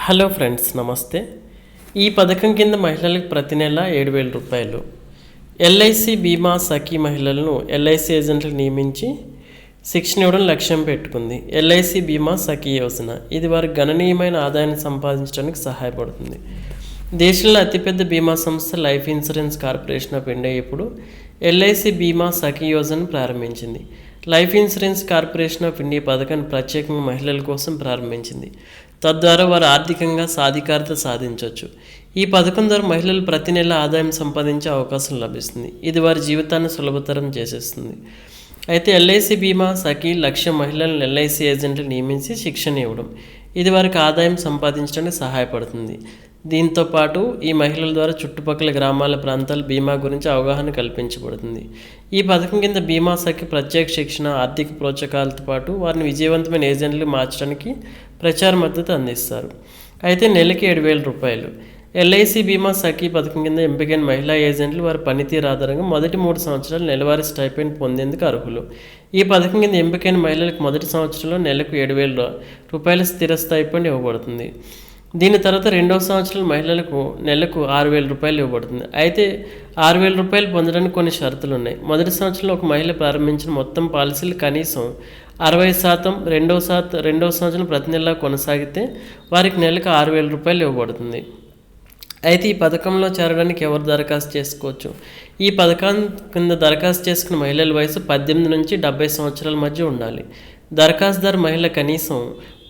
Hello friends నమస్తే. ఈ పథకం కింద మహిళలకు ప్రతి నెల ఏడు వేల రూపాయలు ఎల్ఐసి బీమా సఖీ మహిళలను ఎల్ఐసి ఏజెంట్లకు నియమించి శిక్షణ ఇవ్వడం లక్ష్యం పెట్టుకుంది. ఎల్ఐసి బీమా సఖీ యోజన. ఇది వారికి గణనీయమైన ఆదాయాన్ని సంపాదించడానికి సహాయపడుతుంది. దేశంలో అతిపెద్ద బీమా సంస్థ Life Insurance Corporation of India ఇప్పుడు ఎల్ఐసి బీమా సఖీ యోజన ప్రారంభించింది. Life Insurance Corporation of India పథకాన్ని ప్రత్యేకంగా మహిళల కోసం ప్రారంభించింది. తద్వారా వారు ఆర్థికంగా సాధికారత సాధించవచ్చు ఈ పథకం ద్వారా మహిళలు ప్రతి నెల ఆదాయం సంపాదించే అవకాశం లభిస్తుంది. ఇది వారి జీవితాన్ని సులభతరం చేసేస్తుంది. అయితే ఎల్ఐసి బీమా సఖీ లక్ష్య మహిళలను ఎల్ఐసి ఏజెంట్లు నియమించి శిక్షణ ఇవ్వడం ఇది వారికి ఆదాయం సంపాదించడానికి సహాయపడుతుంది. దీంతో పాటు ఈ మహిళల ద్వారా చుట్టుపక్కల గ్రామాల ప్రాంతాల బీమా గురించి అవగాహన కల్పించబడుతుంది. ఈ పథకం కింద బీమా సఖి ప్రత్యేక శిక్షణ ఆర్థిక ప్రోత్సాహాలతో పాటు వారిని విజయవంతమైన ఏజెంట్లు మార్చడానికి ప్రచార మద్దతు అందిస్తారు. అయితే నెలకి ఏడు వేల రూపాయలు. ఎల్ఐసి బీమా సఖీ పథకం కింద ఎంపికైన మహిళా ఏజెంట్లు వారి పనితీరు ఆధారంగా మొదటి మూడు సంవత్సరాలు నెలవారీ స్టైపెండ్ పొందేందుకు అర్హులు. ఈ పథకం కింద ఎంపికైన మహిళలకు మొదటి సంవత్సరంలో నెలకు ఏడు వేల రూపాయల స్థిర స్టైపెండ్ ఇవ్వబడుతుంది. దీని తర్వాత రెండవ సంవత్సరం మహిళలకు నెలకు ఆరు వేల రూపాయలు ఇవ్వబడుతుంది. అయితే ఆరు వేల రూపాయలు పొందడానికి కొన్ని షరతులు ఉన్నాయి. మొదటి సంవత్సరంలో ఒక మహిళ ప్రారంభించిన మొత్తం పాలసీలు కనీసం అరవై శాతం రెండవ శాతం రెండవ సంవత్సరం ప్రతి నెల కొనసాగితే వారికి నెలకు ఆరు వేల రూపాయలు ఇవ్వబడుతుంది. అయితే ఈ పథకంలో చేరడానికి ఎవరు దరఖాస్తు చేసుకోవచ్చు? ఈ పథకం కింద దరఖాస్తు చేసుకున్న మహిళల వయసు పద్దెనిమిది నుంచి డెబ్బై సంవత్సరాల మధ్య ఉండాలి. దరఖాస్తుదారు మహిళ కనీసం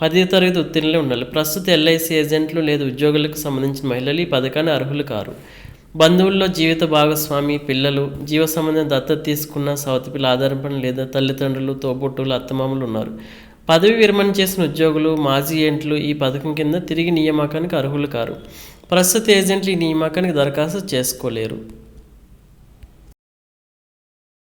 పది తరగతి ఉత్తీర్ణులే ఉండాలి. ప్రస్తుత ఎల్ఐసి ఏజెంట్లు లేదా ఉద్యోగులకు సంబంధించిన మహిళలు ఈ పథకాన్ని అర్హులు కారు. బంధువుల్లో జీవిత భాగస్వామి పిల్లలు జీవ సంబంధం దత్తత తీసుకున్న సవతి పిల్ల ఆధారపడిన లేదా తల్లిదండ్రులు తోబుట్టులు అత్తమామలు ఉన్నారు. పదవి విరమణ చేసిన ఉద్యోగులు మాజీ ఏంట్లు ఈ పథకం కింద తిరిగి నియామకానికి అర్హులు కారు. ప్రస్తుత ఏజెంట్లు ఈ నియామకానికి దరఖాస్తు చేసుకోలేరు.